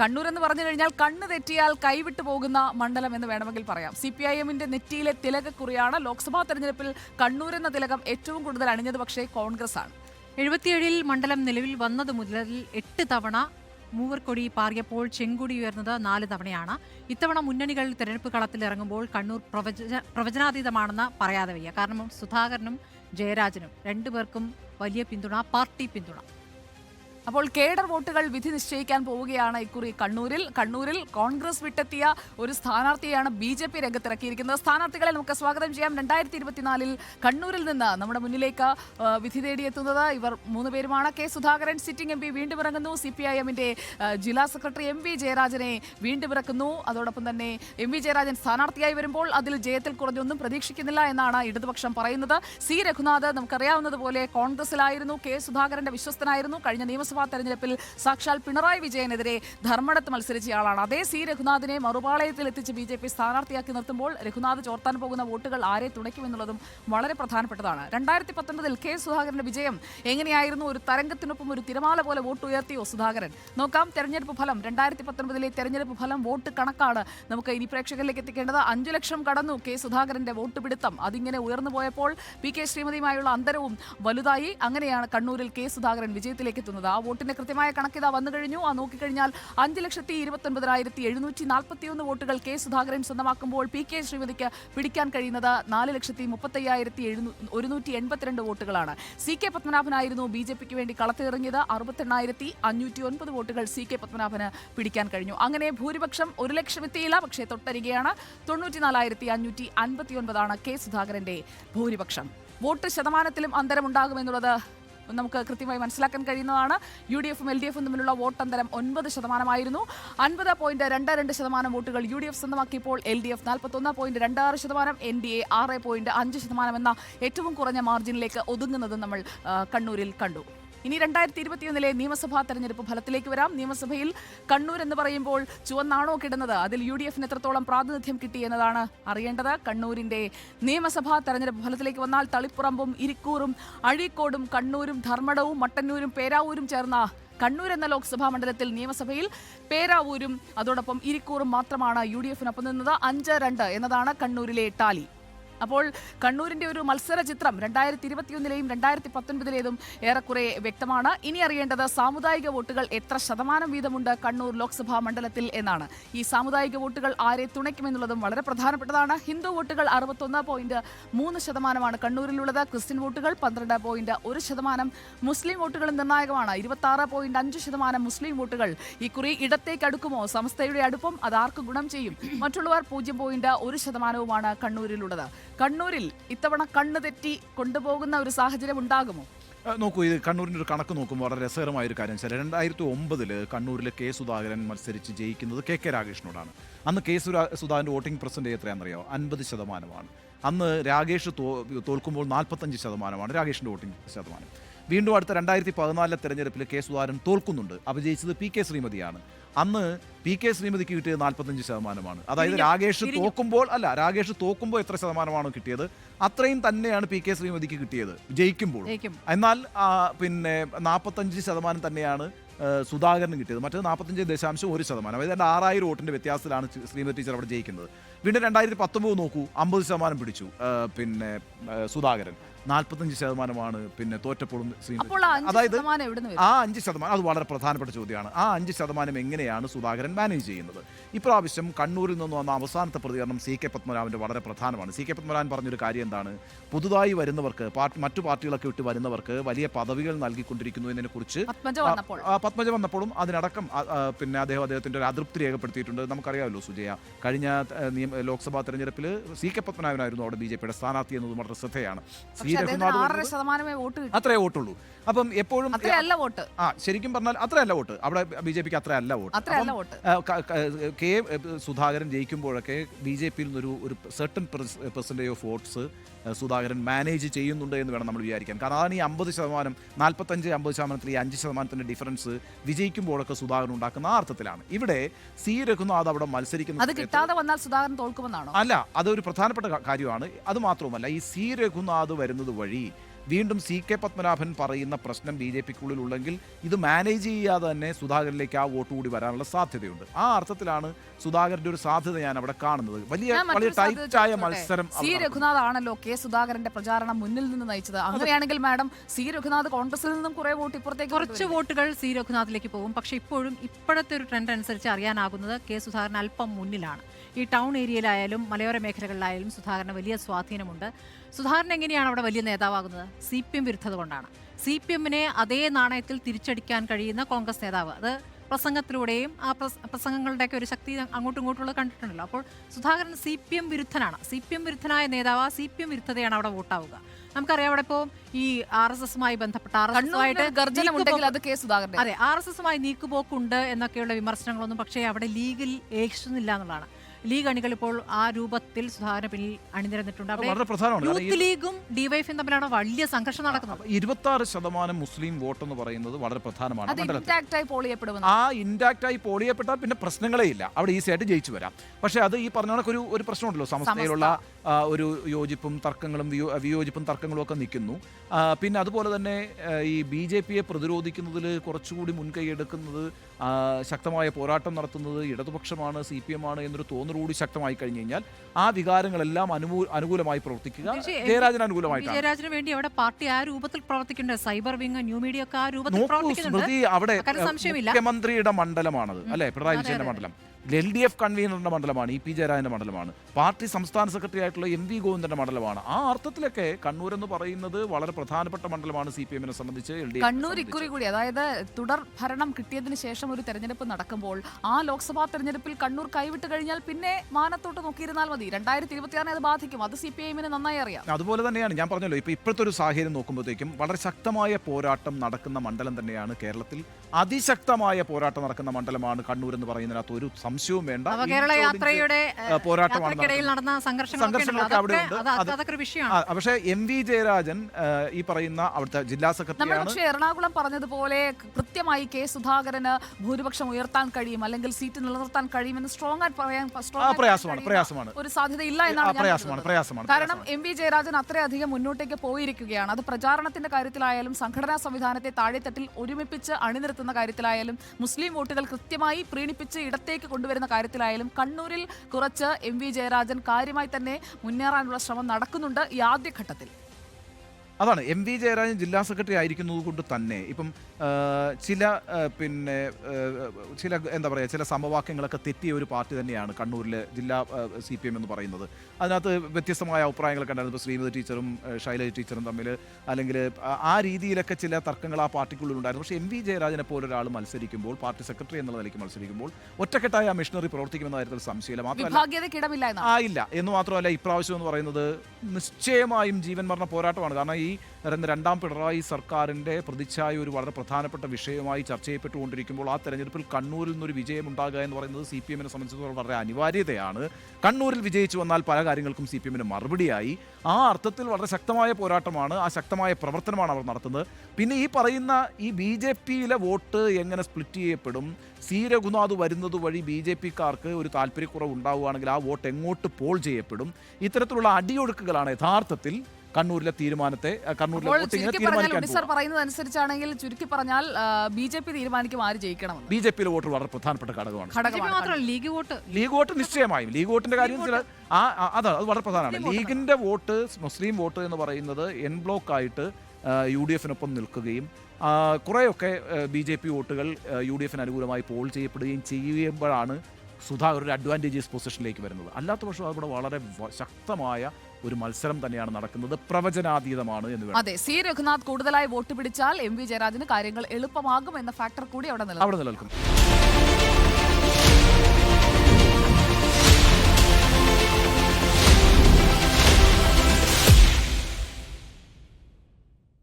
കണ്ണൂർ എന്ന് പറഞ്ഞു കഴിഞ്ഞാൽ കണ്ണ് തെറ്റിയാൽ കൈവിട്ടു പോകുന്ന മണ്ഡലം എന്ന് വേണമെങ്കിൽ പറയാം. സി പി ഐ എമ്മിന്റെ നെറ്റിയിലെ തിലകക്കുറിയാണ് ലോക്സഭാ തെരഞ്ഞെടുപ്പിൽ കണ്ണൂർ എന്ന തിലകം ഏറ്റവും കൂടുതൽ അണിഞ്ഞത് പക്ഷേ കോൺഗ്രസ് ആണ് എഴുപത്തിയേഴിൽ മണ്ഡലം നിലവിൽ വന്നത് മുതൽ എട്ട് തവണ മൂവർക്കൊടി പാറിയപ്പോൾ ചെങ്കുടി ഉയർന്നത് നാല് തവണയാണ്. ഇത്തവണ മുന്നണികൾ തെരഞ്ഞെടുപ്പ് കളത്തിൽ ഇറങ്ങുമ്പോൾ കണ്ണൂർ പ്രവചന പ്രവചനാതീതമാണെന്ന് പറയാതെ വയ്യ. കാരണം സുധാകരനും ജയരാജനും രണ്ടുപേർക്കും വലിയ പിന്തുണ പാർട്ടി പിന്തുണ. അപ്പോൾ കേഡർ വോട്ടുകൾ വിധി നിശ്ചയിക്കാൻ പോവുകയാണ് ഇക്കുറി കണ്ണൂരിൽ. കണ്ണൂരിൽ കോൺഗ്രസ് വിട്ടെത്തിയ ഒരു സ്ഥാനാർത്ഥിയാണ് ബി ജെ പി രംഗത്തിറക്കിയിരിക്കുന്നത്. സ്ഥാനാർത്ഥികളെ നമുക്ക് സ്വാഗതം ചെയ്യാം. രണ്ടായിരത്തി ഇരുപത്തിനാലിൽ കണ്ണൂരിൽ നിന്ന് നമ്മുടെ മുന്നിലേക്ക് വിധി തേടിയെത്തുന്നത് ഇവർ മൂന്ന് പേരുമാണ്. K Sudhakaran sitting M P വീണ്ടും ഇറങ്ങുന്നു. സി പി ഐ ജില്ലാ സെക്രട്ടറി എം വി ജയരാജനെ വീണ്ടും ഇറക്കുന്നു. അതോടൊപ്പം തന്നെ എം വി ജയരാജൻ സ്ഥാനാർത്ഥിയായി വരുമ്പോൾ അതിൽ ജയത്തിൽ കുറഞ്ഞൊന്നും പ്രതീക്ഷിക്കുന്നില്ല എന്നാണ് ഇടതുപക്ഷം പറയുന്നത്. സി രഘുനാഥ് നമുക്കറിയാവുന്നതുപോലെ കോൺഗ്രസിലായിരുന്നു. കെ സുധാകരന്റെ വിശ്വസ്തനായിരുന്നു. കഴിഞ്ഞ നിയമസഭാ തെരഞ്ഞെടുപ്പിൽ സാക്ഷാൽ പിണറായി വിജയനെതിരെ ധർമ്മടത്ത് മത്സരിച്ചയാളാണ് അതേ സി രഘുനാഥിനെ മറുപാളയത്തിൽ എത്തിച്ച് ബി ജെ പി സ്ഥാനാർത്ഥിയാക്കി നിർത്തുമ്പോൾ രഘുനാഥ് ചോർത്താൻ പോകുന്ന വോട്ടുകൾ ആരെ തുണയ്ക്കുമെന്നുള്ളതും വളരെ പ്രധാനപ്പെട്ടതാണ്. രണ്ടായിരത്തി പത്തൊൻപതിൽ കെ സുധാകരന്റെ വിജയം എങ്ങനെയായിരുന്നു? ഒരു തരംഗത്തിനൊപ്പം ഒരു തിരമാല പോലെ വോട്ട് ഉയർത്തിയോ സുധാകരൻ? നോക്കാം തെരഞ്ഞെടുപ്പ് ഫലം. രണ്ടായിരത്തി പത്തൊൻപതിലെ തെരഞ്ഞെടുപ്പ് ഫലം വോട്ട് കണക്കാണ്. നമുക്ക് ഇനി പ്രേക്ഷകരിലേക്ക് എത്തിക്കേണ്ടത് അഞ്ചു ലക്ഷം കടന്നു കെ സുധാകരന്റെ വോട്ട് പിടുത്തം. അതിങ്ങനെ ഉയർന്നു പോയപ്പോൾ പി കെ ശ്രീമതിയുമായുള്ള അന്തരവും വലുതായി. അങ്ങനെയാണ് കണ്ണൂരിൽ കെ സുധാകരൻ വിജയത്തിലേക്ക് എത്തുന്നത് വോട്ടിന്റെ കൃത്യമായ കണക്കിതാ വന്നു കഴിഞ്ഞു. ആ നോക്കിക്കഴിഞ്ഞാൽ അഞ്ച് ലക്ഷത്തി ഇരുപത്തൊൻപതിനായിരത്തി എഴുന്നൂറ്റി നാൽപ്പത്തിയൊന്ന് വോട്ടുകൾ കെ സുധാകരൻ സ്വന്തമാക്കുമ്പോൾ പി കെ ശ്രീമതിക്ക് പിടിക്കാൻ കഴിയുന്നത് നാല് ലക്ഷത്തി മുപ്പത്തയ്യായിരത്തി ഒരുന്നൂറ്റി എൺപത്തിരണ്ട് വോട്ടുകളാണ്. സി കെ പത്മനാഭനായിരുന്നു ബി ജെ പിക്ക് വേണ്ടി കളത്തിറങ്ങിയത്. അറുപത്തെണ്ണായിരത്തി അഞ്ഞൂറ്റി ഒൻപത് വോട്ടുകൾ സി കെ പത്മനാഭന് പിടിക്കാൻ കഴിഞ്ഞു. അങ്ങനെ ഭൂരിപക്ഷം ഒരു ലക്ഷം എത്തിയില്ല പക്ഷേ തൊട്ടരികെയാണ് തൊണ്ണൂറ്റിനാലായിരത്തി അഞ്ഞൂറ്റി അൻപത്തി ഒൻപതാണ് കെ സുധാകരന്റെ ഭൂരിപക്ഷം. വോട്ട് ശതമാനത്തിലും അന്തരമുണ്ടാകുമെന്നുള്ളത് നമുക്ക് കൃത്യമായി മനസ്സിലാക്കാൻ കഴിയുന്നതാണ്. യു ഡി എഫും എൽ ഡി എഫും തമ്മിലുള്ള വോട്ടന്തരം ഒൻപത് ശതമാനമായിരുന്നു. അൻപത് പോയിന്റ് രണ്ട് രണ്ട് ശതമാനം വോട്ടുകൾ യു ഡി എഫ് സ്വന്തമാക്കിയപ്പോൾ എൽ ഡി എഫ് നാൽപ്പത്തൊന്ന് പോയിന്റ് രണ്ട് ആറ് ശതമാനം എൻ ഡി എ ആറ് പോയിന്റ് അഞ്ച് ശതമാനം എന്ന ഏറ്റവും കുറഞ്ഞ മാർജിനിലേക്ക് ഒതുങ്ങുന്നത് നമ്മൾ കണ്ണൂരിൽ കണ്ടു. ഇനി രണ്ടായിരത്തി ഇരുപത്തിയൊന്നിലെ നിയമസഭാ തെരഞ്ഞെടുപ്പ് ഫലത്തിലേക്ക് വരാം. നിയമസഭയിൽ കണ്ണൂർ എന്ന് പറയുമ്പോൾ ചുവന്നാണോ കിടന്നത്? അതിൽ യു ഡി എഫിന് എത്രത്തോളം പ്രാതിനിധ്യം കിട്ടി എന്നതാണ് അറിയേണ്ടത്. കണ്ണൂരിന്റെ നിയമസഭാ തെരഞ്ഞെടുപ്പ് ഫലത്തിലേക്ക് വന്നാൽ തളിപ്പുറമ്പും ഇരിക്കൂറും അഴീക്കോടും കണ്ണൂരും ധർമ്മടവും മട്ടന്നൂരും പേരാവൂരും ചേർന്ന കണ്ണൂർ എന്ന ലോക്സഭാ മണ്ഡലത്തിൽ നിയമസഭയിൽ പേരാവൂരും അതോടൊപ്പം ഇരിക്കൂറും മാത്രമാണ് യു ഡി എഫിനൊപ്പം നിന്നത്. അഞ്ച് രണ്ട് എന്നതാണ് കണ്ണൂരിലെ ടാലി. അപ്പോൾ കണ്ണൂരിന്റെ ഒരു മത്സര ചിത്രം രണ്ടായിരത്തി ഇരുപത്തിയൊന്നിലെയും രണ്ടായിരത്തി പത്തൊൻപതിലേതും ഏറെക്കുറെ വ്യക്തമാണ്. ഇനി അറിയേണ്ടത് സാമുദായിക വോട്ടുകൾ എത്ര ശതമാനം വീതമുണ്ട് കണ്ണൂർ ലോക്സഭാ മണ്ഡലത്തിൽ എന്നാണ്. ഈ സാമുദായിക വോട്ടുകൾ ആരെ തുണയ്ക്കുമെന്നുള്ളതും വളരെ പ്രധാനപ്പെട്ടതാണ്. ഹിന്ദു വോട്ടുകൾ അറുപത്തൊന്ന് പോയിന്റ് മൂന്ന് ശതമാനമാണ് കണ്ണൂരിലുള്ളത്. ക്രിസ്ത്യൻ വോട്ടുകൾ പന്ത്രണ്ട് പോയിന്റ് ഒരു ശതമാനം. മുസ്ലിം വോട്ടുകൾ നിർണായകമാണ്. ഇരുപത്തി പോയിന്റ് അഞ്ച് ശതമാനം മുസ്ലിം വോട്ടുകൾ ഇക്കുറി ഇടത്തേക്ക് അടുക്കുമോ? സംസ്ഥയുടെ അടുപ്പം അത് ആർക്ക് ഗുണം ചെയ്യും? മറ്റുള്ളവർ പൂജ്യം പോയിന്റ് ഒരു ശതമാനവുമാണ് കണ്ണൂരിലുള്ളത്. കണ്ണൂരിൽ ഇത്തവണ കണ്ണു തെറ്റി കൊണ്ടുപോകുന്ന ഒരു സാഹചര്യം ഉണ്ടാകുമോ? നോക്കൂ ഇത് കണ്ണൂരിന്റെ ഒരു കണക്ക് നോക്കുമ്പോൾ വളരെ രസകരമായ ഒരു കാര്യം. വെച്ചാൽ രണ്ടായിരത്തി ഒമ്പതിൽ കണ്ണൂരിൽ കെ സുധാകരൻ മത്സരിച്ച് ജയിക്കുന്നത് കെ കെ രാഗേഷിനോടാണ് അന്ന് കെ സുധാകരന്റെ വോട്ടിംഗ് പെർസെന്റേജ് എത്രയാണെന്നറിയോ അൻപത് ശതമാനമാണ്. അന്ന് രാകേഷ് തോ തോൽക്കുമ്പോൾ നാൽപ്പത്തഞ്ച് ശതമാനമാണ് രാകേഷിന്റെ വോട്ടിംഗ് ശതമാനം. വീണ്ടും അടുത്ത രണ്ടായിരത്തി പതിനാലിലെ തെരഞ്ഞെടുപ്പിൽ കെ സുധാകരൻ തോൽക്കുന്നുണ്ട്. അപജയിച്ചത് പി കെ ശ്രീമതിയാണ്. അന്ന് പി കെ ശ്രീമതിക്ക് കിട്ടിയത് നാൽപ്പത്തഞ്ച് ശതമാനമാണ്. അതായത് രാകേഷ് തോക്കുമ്പോൾ അല്ല രാകേഷ് തോക്കുമ്പോൾ എത്ര ശതമാനമാണോ കിട്ടിയത്? അത്രയും തന്നെയാണ് പി കെ ശ്രീമതിക്ക് കിട്ടിയത് ജയിക്കുമ്പോൾ. എന്നാൽ പിന്നെ നാൽപ്പത്തഞ്ച് ശതമാനം തന്നെയാണ് സുധാകരന് കിട്ടിയത്. മറ്റേ നാൽപ്പത്തഞ്ച് ദശാംശം ഒരു ശതമാനം. അതായത് ആറായിരം വോട്ടിന്റെ വ്യത്യാസത്തിലാണ് ശ്രീമതി ടീച്ചർ അവിടെ ജയിക്കുന്നത്. വീണ്ടും രണ്ടായിരത്തി പത്തൊമ്പത് നോക്കൂ അമ്പത് ശതമാനം പിടിച്ചു പിന്നെ സുധാകരൻ. നാൽപ്പത്തഞ്ച് ശതമാനമാണ് പിന്നെ തോറ്റപ്പോഴും അതായത് ആ അഞ്ച് ശതമാനം അത് വളരെ പ്രധാനപ്പെട്ട ചോദ്യമാണ്. ആ അഞ്ച് ശതമാനം എങ്ങനെയാണ് സുധാകരൻ മാനേജ് ചെയ്യുന്നത്? ഇപ്രാവശ്യം കണ്ണൂരിൽ നിന്ന് വന്ന അവസാനത്തെ പ്രതികരണം സി കെ പത്മനാഭന്റെ വളരെ പ്രധാനമാണ്. സി കെ പത്മനാഭൻ പറഞ്ഞൊരു കാര്യം എന്താണ്? പുതുതായി വരുന്നവർക്ക് പാർട്ടി മറ്റു പാർട്ടികളൊക്കെ വിട്ട് വരുന്നവർക്ക് വലിയ പദവികൾ നൽകിക്കൊണ്ടിരിക്കുന്നു എന്നതിനെ കുറിച്ച് പത്മജ വന്നപ്പോഴും അതിനടക്കം പിന്നെ അദ്ദേഹം അദ്ദേഹത്തിന്റെ ഒരു അതൃപ്തി രേഖപ്പെടുത്തിയിട്ടുണ്ട്. നമുക്കറിയാമല്ലോ സുജയ കഴിഞ്ഞ നിയമ ലോക്സഭാ തെരഞ്ഞെടുപ്പിൽ സി കെ പത്മനാഭനായിരുന്നു അവിടെ ബി ജെ പിയുടെ സ്ഥാനാർത്ഥി എന്നതും വളരെ ശ്രദ്ധയാണ്. സി രഘുനാഥ് ആറര വരുന്നത് ശതമാനമേ വോട്ട് കിട്ടി. അത്രേ വോട്ടുള്ളൂ. അപ്പം എപ്പോഴും അത്രയല്ല വോട്ട്. ആ ശരിക്കും പറഞ്ഞാൽ അത്രയല്ല വോട്ട്. അവിടെ ബി ജെ പിക്ക് അത്രയല്ല വോട്ട്. അത്രയല്ല വോട്ട്. ആ, ക- ക- കെ സുധാകരൻ ജയിക്കുമ്പോഴൊക്കെ ബി ജെ പിയിൽ നിന്നൊരു ഒരു certain percentage of votes Sudhakaran manage ചെയ്യുന്നുണ്ട് എന്ന് വേണം നമ്മൾ വിചാരിക്കാൻ. കാരണം അതാണ് ഈ അമ്പത് ശതമാനം നാൽപ്പത്തഞ്ച് അമ്പത് ശതമാനത്തിൽ ഈ അഞ്ച് ശതമാനത്തിന്റെ ഡിഫറൻസ് വിജയിക്കുമ്പോഴൊക്കെ സുധാകരൻ ഉണ്ടാക്കുന്ന ആ അർത്ഥത്തിലാണ് ഇവിടെ സി രഘുനാഥ് അവിടെ മത്സരിക്കുന്ന അത് കിട്ടാതെ വന്നാൽ സുധാകരൻ തോൽക്കുമെന്നാണോ? അല്ല അതൊരു പ്രധാനപ്പെട്ട കാര്യമാണ്. അത് മാത്രവുമല്ല ഈ സി രഘുനാഥ് വരുന്നത് വഴി വീണ്ടും സി കെ പത്മനാഭൻ പറയുന്ന പ്രശ്നം ബി ജെ പിക്കുള്ളിൽ ഉള്ളെങ്കിൽ ഇത് മാനേജ് ചെയ്യാതെ തന്നെ സുധാകരനിലേക്ക് ആ വോട്ട് കൂടി വരാനുള്ള സാധ്യതയുണ്ട്. ആ അർത്ഥത്തിലാണ് സുധാകരന്റെ ഒരു സാധ്യത ഞാൻ അവിടെ കാണുന്നത് വലിയ ടൈറ്റായ മത്സരം സി. രഘുനാഥ് ആണല്ലോ കെ സുധാകരന്റെ പ്രചാരണം മുന്നിൽ നിന്ന് നയിച്ചത്. അങ്ങനെയാണെങ്കിൽ മാഡം സി രഘുനാഥ് കോൺഗ്രസിൽ നിന്നും കുറെ വോട്ട് ഇപ്പുറത്തേക്ക് കുറച്ച് വോട്ടുകൾ സി രഘുനാഥിലേക്ക് പോകും. പക്ഷെ ഇപ്പോഴും ഇപ്പോഴത്തെ ഒരു ട്രെൻഡ് അനുസരിച്ച് അറിയാനാകുന്നത് കെ സുധാകരൻ അല്പം മുന്നിലാണ്. ഈ ടൗൺ ഏരിയയിലായാലും മലയോര മേഖലകളിലായാലും സുധാകരന് വലിയ സ്വാധീനമുണ്ട്. സുധാകരൻ എങ്ങനെയാണ് അവിടെ വലിയ നേതാവാകുന്നത്? സി പി എം വിരുദ്ധത കൊണ്ടാണ്. സി പി എമ്മിനെ അതേ നാണയത്തിൽ തിരിച്ചടിക്കാൻ കഴിയുന്ന കോൺഗ്രസ് നേതാവ്. അത് പ്രസംഗത്തിലൂടെയും ആ പ്രസ- പ്രസംഗങ്ങളുടെയൊക്കെ ഒരു ശക്തി അങ്ങോട്ടും ഇങ്ങോട്ടുള്ള കണ്ടിട്ടുണ്ടല്ലോ. അപ്പോൾ സുധാകരൻ സി പി എം വിരുദ്ധനാണ്. സി പി എം വിരുദ്ധനായ നേതാവ് സി പി എം വിരുദ്ധതയാണ് അവിടെ വോട്ടാവുക. നമുക്കറിയാം അവിടെ ഇപ്പോൾ ഈ ആർ എസ് എസുമായി ബന്ധപ്പെട്ട ആർ എസ് അത് ആർ എസ് എസുമായി നീക്കുപോക്കുണ്ട് എന്നൊക്കെയുള്ള വിമർശനങ്ങളൊന്നും പക്ഷേ അവിടെ ലീഗിൽ ഏൽക്കുന്നില്ല എന്നുള്ളതാണ്. ലീഗ് അണികൾ ഇപ്പോൾ ആ രൂപത്തിൽ സുധാകരന് പിന്നിൽ അണിനിരന്നിട്ടുണ്ട്. വളരെ പ്രധാനമാണ്. യൂത്ത് ലീഗും ഡിവൈഫും തമ്മിലാണ് വലിയ സംഘർഷം നടക്കുന്നത്. ഇരുപത്തി ആറ് ശതമാനം മുസ്ലിം വോട്ട് എന്ന് പറയുന്നത് വളരെ പ്രധാനമാണ്. അത് മണ്ഡലത്തിൽ. ഇൻടാക്ട് ആയി പോൾ ആ ചെയ്യപ്പെട്ടാൽ പിന്നെ പ്രശ്നങ്ങളേ ഇല്ല. അവിടെ ഈസി ആയിട്ട് ജയിച്ചു വരാം. പക്ഷേ അത് ഈ പറഞ്ഞ കണക്ക് ഒരു ഒരു പ്രശ്നമുണ്ടല്ലോ. സമസ്തയിലുള്ള ഒരു യോജിപ്പും തർക്കങ്ങളും വിയോ- വിയോജിപ്പും തർക്കങ്ങളും ഒക്കെ നിൽക്കുന്നു. പിന്നെ അതുപോലെ തന്നെ ഈ ബി ജെ പിയെ പ്രതിരോധിക്കുന്നതിൽ കുറച്ചുകൂടി മുൻകൈ എടുക്കുന്നത് ശക്തമായ പോരാട്ടം നടത്തുന്നത് ഇടതുപക്ഷമാണ് സി പി എം ആണ് എന്നൊരു തോന്നലുകൂടി ശക്തമായി കഴിഞ്ഞു കഴിഞ്ഞാൽ ആ വികാരങ്ങളെല്ലാം അനുമൂ അനുകൂലമായി പ്രവർത്തിക്കുക. ജയരാജന്. അനുകൂലമായിട്ടാണ് ജയരാജന് വേണ്ടി അവിടെ പാർട്ടി ആ രൂപത്തിൽ പ്രവർത്തിക്കുന്നുണ്ട്. സൈബർ വിങ് ന്യൂ മീഡിയ ഒക്കെ ആ രൂപത്തിൽ സ്മൃതി അവിടെ. മുഖ്യമന്ത്രിയുടെ മണ്ഡലമാണത് അല്ലെ? പിണറായി വിജയന്റെ മണ്ഡലം. എൽ ഡി എഫ് കൺവീനറിന്റെ മണ്ഡലമാണ് ഇ പി ജയരാജന്റെ മണ്ഡലമാണ് പാർട്ടി സംസ്ഥാന സെക്രട്ടറി ആയിട്ടുള്ള എം വി ഗോവിന്ദന്റെ മണ്ഡലമാണ്. ആ അർത്ഥത്തിലൊക്കെ കണ്ണൂർ എന്ന് പറയുന്നത് വളരെ പ്രധാനപ്പെട്ട മണ്ഡലമാണ് സി പി എമ്മിനെ സംബന്ധിച്ച് എൽ ഡി കണ്ണൂർ ഇക്കുറി കൂടി അതായത് തുടർ ഭരണം കിട്ടിയതിന് ശേഷം ഒരു തെരഞ്ഞെടുപ്പ് നടക്കുമ്പോൾ ആ ലോക്സഭാ തെരഞ്ഞെടുപ്പിൽ കണ്ണൂർ കൈവിട്ട് കഴിഞ്ഞാൽ പിന്നെ മാനത്തോട്ട് നോക്കിയിരുന്നാൽ മതി. രണ്ടായിരത്തി ഇരുപത്തിയാറിനെ അത് ബാധിക്കും. അത് സി പി ഐഎമ്മിന് നന്നായി അറിയാം. അതുപോലെ തന്നെയാണ് ഞാൻ പറഞ്ഞല്ലോ ഇപ്പൊ ഇപ്പോഴത്തെ ഒരു സാഹചര്യം നോക്കുമ്പോഴത്തേക്കും വളരെ ശക്തമായ പോരാട്ടം നടക്കുന്ന മണ്ഡലം തന്നെയാണ് കേരളത്തിൽ. അതിശക്തമായ പോരാട്ടം നടക്കുന്ന മണ്ഡലമാണ് കണ്ണൂർ എന്ന് പറയുന്നതിനകത്ത് ഒരു സംശയവും വേണ്ട. കേരള യാത്രയുടെ പോരാട്ടമാണ് നടന്ന സംഘർഷങ്ങളൊക്കെ അവിടെ ഉണ്ട്. പക്ഷേ എം വി ജയരാജൻ ഈ പറയുന്ന അവിടുത്തെ ജില്ലാ സെക്രട്ടറി സെക്രട്ടറിയാണ് പക്ഷേ എറണാകുളം പറഞ്ഞതുപോലെ കൃത്യമായി കെ സുധാകരന് ഭൂരിപക്ഷം ഉയർത്താൻ കഴിയും അല്ലെങ്കിൽ സീറ്റ് നിലനിർത്താൻ കഴിയുമെന്ന് സ്ട്രോങ് ആയിട്ട് പറയാൻ പ്രയാസമാണ് പ്രയാസമാണ്. ഒരു സാധ്യത ഇല്ല എന്നാണ് പ്രയാസമാണ് പ്രയാസമാണ് കാരണം. എം വി ജയരാജൻ അത്രയധികം മുന്നോട്ടേക്ക് പോയിരിക്കുകയാണ്. അത് പ്രചാരണത്തിന്റെ കാര്യത്തിലായാലും സംഘടനാ സംവിധാനത്തെ താഴെത്തട്ടിൽ ഒരുമിപ്പിച്ച് അണിനിരത്തുന്ന കാര്യത്തിലായാലും മുസ്ലിം വോട്ടുകൾ കൃത്യമായി പ്രീണിപ്പിച്ച് ഇടത്തേക്ക് കൊണ്ടുവരുന്ന കാര്യത്തിലായാലും കണ്ണൂരിൽ കുറച്ച് എം വി ജയരാജൻ കാര്യമായി തന്നെ മുന്നേറാനുള്ള ശ്രമം നടക്കുന്നുണ്ട് ഈ ആദ്യഘട്ടത്തിൽ. അതാണ്. എം വി ജയരാജൻ ജില്ലാ സെക്രട്ടറി ആയിരിക്കുന്നത് കൊണ്ട് തന്നെ ഇപ്പം ചില പിന്നെ ചില എന്താ പറയുക ചില സമവാക്യങ്ങളൊക്കെ തെറ്റിയ ഒരു പാർട്ടി തന്നെയാണ് കണ്ണൂരിലെ ജില്ലാ സി പി എം എന്ന് പറയുന്നത്. അതിനകത്ത് വ്യത്യസ്തമായ അഭിപ്രായങ്ങളൊക്കെ ഉണ്ടായിരുന്നു. ഇപ്പോൾ ശ്രീമതി ടീച്ചറും ശൈലജ ടീച്ചറും തമ്മിൽ അല്ലെങ്കിൽ ആ- രീതിയിലൊക്കെ ചില തർക്കങ്ങൾ ആ പാർട്ടിക്കുള്ളിൽ ഉണ്ടായിരുന്നു. പക്ഷേ എം വി ജയരാജനെ പോലെ ഒരാൾ മത്സരിക്കുമ്പോൾ പാർട്ടി സെക്രട്ടറി എന്നുള്ള നിലയ്ക്ക് മത്സരിക്കുമ്പോൾ ഒറ്റക്കെട്ടായ ആ മിഷണറി പ്രവർത്തിക്കുമെന്ന കാര്യത്തിൽ സംശയമില്ല മാത്രമല്ല ആ ഇല്ല. എന്ന് മാത്രമല്ല ഇപ്രാവശ്യം എന്ന് പറയുന്നത് നിശ്ചയമായും ജീവൻ മരണ പോരാട്ടമാണ്. കാരണം ഈ ര- രണ്ടാം പിണറായി സർക്കാരിന്റെ പ്രതിച്ഛായ ഒരു വളരെ പ്രധാനപ്പെട്ട വിഷയമായി ചർച്ച ചെയ്യപ്പെട്ടുകൊണ്ടിരിക്കുമ്പോൾ ആ തെരഞ്ഞെടുപ്പിൽ കണ്ണൂരിൽ നിന്നൊരു വിജയം ഉണ്ടാകുക എന്ന് പറയുന്നത് സി പി എമ്മിനെ സംബന്ധിച്ചിടത്തോളം വളരെ അനിവാര്യതയാണ്. കണ്ണൂരിൽ വിജയിച്ചു വന്നാൽ പല കാര്യങ്ങൾക്കും സി പി എമ്മിന് മറുപടിയായി. ആ അർത്ഥത്തിൽ വളരെ ശക്തമായ പോരാട്ടമാണ് ആ ശക്തമായ പ്രവർത്തനമാണ് അവർ നടത്തുന്നത്. പിന്നെ ഈ പറയുന്ന ഈ ബി ജെ പിയിലെ വോട്ട് എങ്ങനെ സ്പ്ലിറ്റ് ചെയ്യപ്പെടും? സി രഘുനാഥ് വരുന്നത് വഴി ബി ജെ പിക്കാർക്ക് ഒരു താല്പര്യക്കുറവ് ഉണ്ടാവുകയാണെങ്കിൽ ആ വോട്ട് എങ്ങോട്ട് പോൾ ചെയ്യപ്പെടും? ഇത്തരത്തിലുള്ള അടിയൊഴുക്കുകളാണ് യഥാർത്ഥത്തിൽ കണ്ണൂരിലെ തീരുമാനത്തെ കണ്ണൂരിലെ വോട്ടിങ്ങിനെ തീരുമാനിക്കാൻ അനുസരിച്ചാണെങ്കിൽ ചുരുക്കി പറഞ്ഞാൽ ബി ജെ പി തീരുമാനിക്കും ആര് ജയിക്കണം ബി ജെ പിയിലെ വോട്ട് വളരെ പ്രധാനപ്പെട്ട ഘടകമാണ്. League vote. ലീഗ് വോട്ട് നിശ്ചയമായും. ലീഗ് വോട്ടിന്റെ കാര്യം ചില ആ അതാണ് അത് വളരെ പ്രധാനമാണ്. ലീഗിന്റെ വോട്ട് മുസ്ലിം വോട്ട് എന്ന് പറയുന്നത് എൻ ബ്ലോക്ക് ആയിട്ട് യു ഡി എഫിനൊപ്പം നിൽക്കുകയും കുറേയൊക്കെ ബി ജെ പി വോട്ടുകൾ യു ഡി എഫിന് അനുകൂലമായി പോൾ ചെയ്യപ്പെടുകയും ചെയ്യുമ്പോഴാണ് സുധാകർ ഒരു അഡ്വാന്റേജസ് പൊസിഷനിലേക്ക് വരുന്നത്. അല്ലാത്ത പക്ഷം അവിടെ വളരെ ശക്തമായ ഒരു മത്സരം തന്നെയാണ് നടക്കുന്നത്. പ്രവചനാതീതമാണ് എന്ന് അതെ സി. രഘുനാഥ് കൂടുതലായി വോട്ട് പിടിച്ചാൽ എം. വി. ജയരാജന് കാര്യങ്ങൾ എളുപ്പമാകും എന്ന ഫാക്ടർ കൂടി അവിടെ നിലനിൽക്കും.